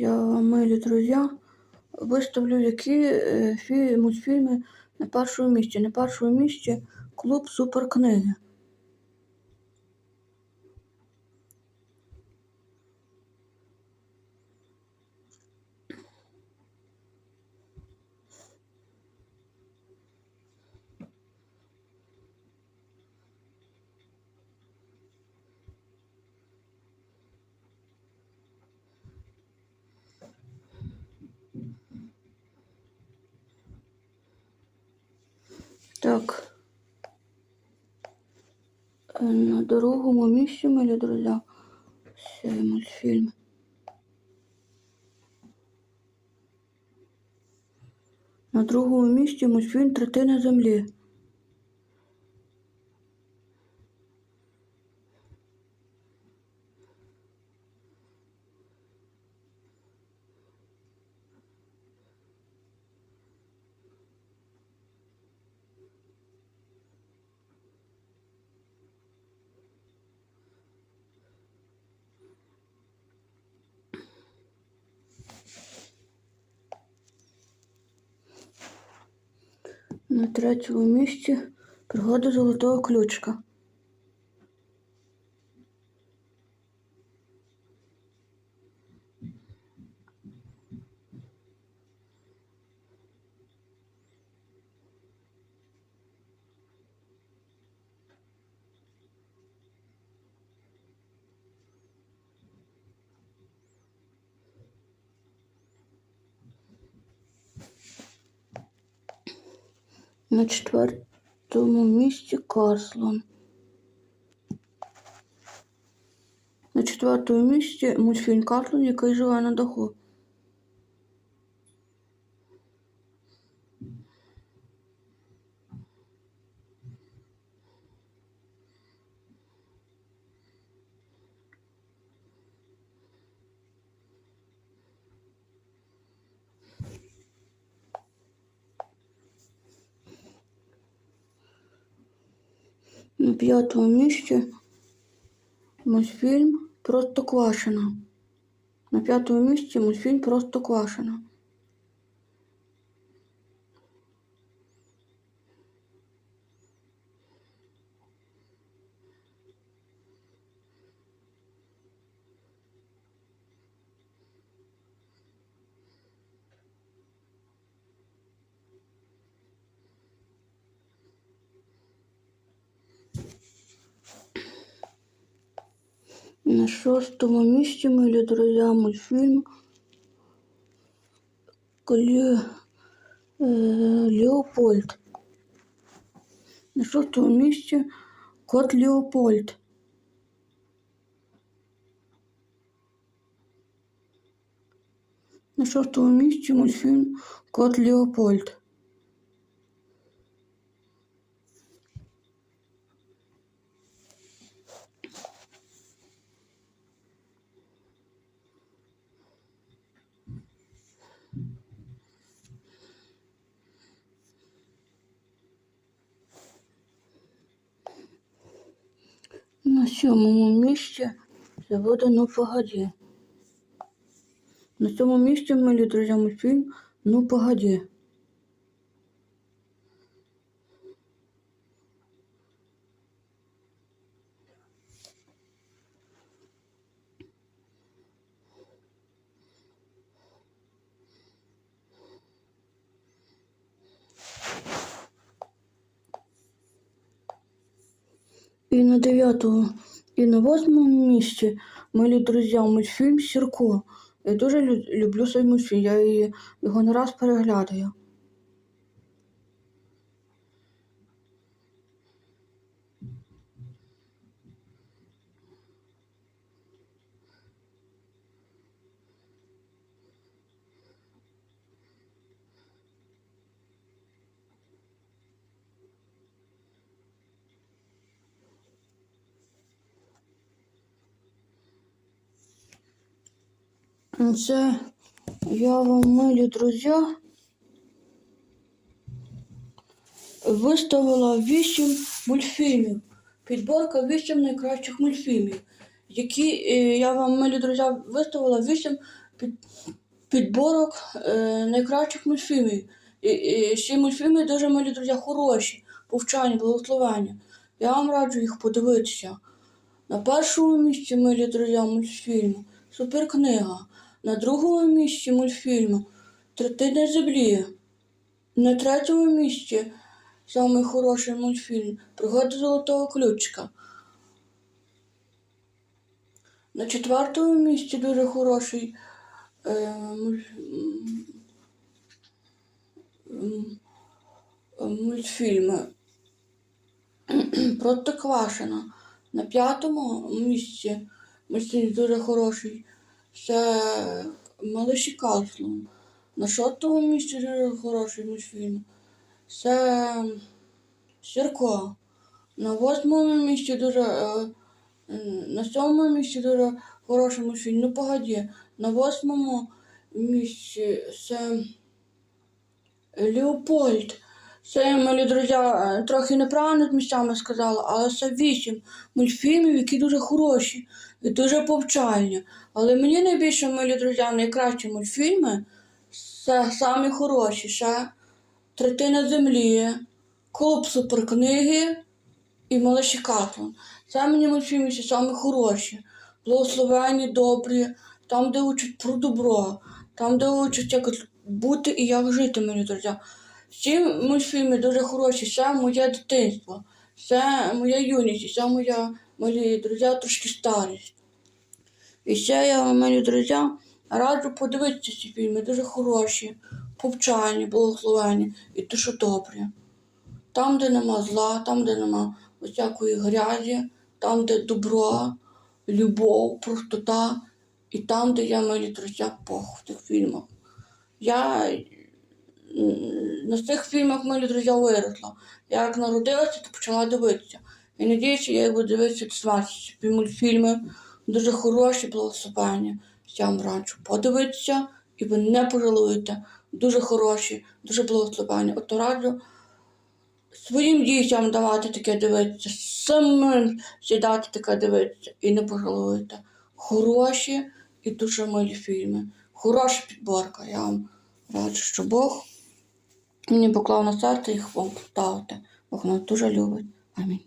Я милі друзі, виставлю, які е, фі- мультфільми на першому місці. На першому місці клуб суперкниги. Так. Е, На другому місці, мої друзі, цей мультфільм. На другому місці мультфільм Третина землі. На третьому місці пригода золотого ключка. На четвертому місці Карслон. На четвертому місці мультфільм Карслон, який живе на даху. На п'ятому місці мультфільм Просто Квашена. На п'ятому місці мультфільм Просто На шостому місці, милі друзі, мультфільм Ле... е, Леопольд. На шостому місці Кот Леопольд. На шостому місці мультфільм Кот Леопольд. На сьомому місці заводу Ну Погоді. На цьому місці, милі друзі, мультфільм Ну Погоді. І на дев'ятому і на восьмому місці, милі друзі, мультфільм Сірко. Я дуже люблю цей мультфільм, я його не раз переглядаю. Це я вам, милі друзі, виставила 8 мультфільмів. Підборка 8 найкращих мультфільмів, які е, я вам, милі друзі, виставила 8 під, підборок е, найкращих мультфільмів. І, і ще мультфільми дуже милі друзі, хороші, повчальні, благословення. Я вам раджу їх подивитися. На першому місці, милі друзі, мультфільм Суперкнига. На другому місці мультфільм Третина землі. На третьому місці самий хороший мультфільм Пригоди золотого ключика. На четвертому місці дуже хороший е, мультфільм Простоквашино. На п'ятому місці мультфільм дуже хороший. Це Малиші Каслун. На шостому місці дуже хороший мультфільм. Це Сірко. На восьмому місці дуже. е, на сьомому місці дуже хороший мультфільм. Ну погоді. На восьмому місці це Леопольд. Це, мої друзі, е, трохи неправильно місцями сказала, але це вісім мультфільмів, які дуже хороші і дуже повчальні. Але мені найбільше, мої друзі, найкращі мультфільми це самі хороші. Ще Третина землі, Клуб суперкниги і Малиші Катлон. Це мені мультфільми ще самі хороші. Благословенні, добрі, там, де учать про добро, там, де учать, як бути і як жити, мої друзі. Ці мультфільми дуже хороші, це моє дитинство, це моя юність, це моя, мої друзі, трошки старість. І ще я мої друзі, раджу подивитися ці фільми, дуже хороші, повчальні, благословенні і дуже добрі. Там, де нема зла, там, де нема всякої грязі, там, де добро, любов, простота, і там, де я милі друзі, Бог в цих фільмах. Я на цих фільмах милі друзі виросла. Я як народилася, то почала дивитися. І надіюся, я буду дивитися смачні. Ці мультфільми дуже хороші благословення. Я вам раджу подивитися, і ви не пожалуєте. Дуже хороші, дуже благословення. От раджу своїм дітям давати таке дивитися, самим сідати таке дивитися і не пожалуєте. Хороші і дуже милі фільми. Хороша підборка. Я вам раджу, що Бог мені поклав на серце їх повтати, бо Бог нас дуже любить. Амінь.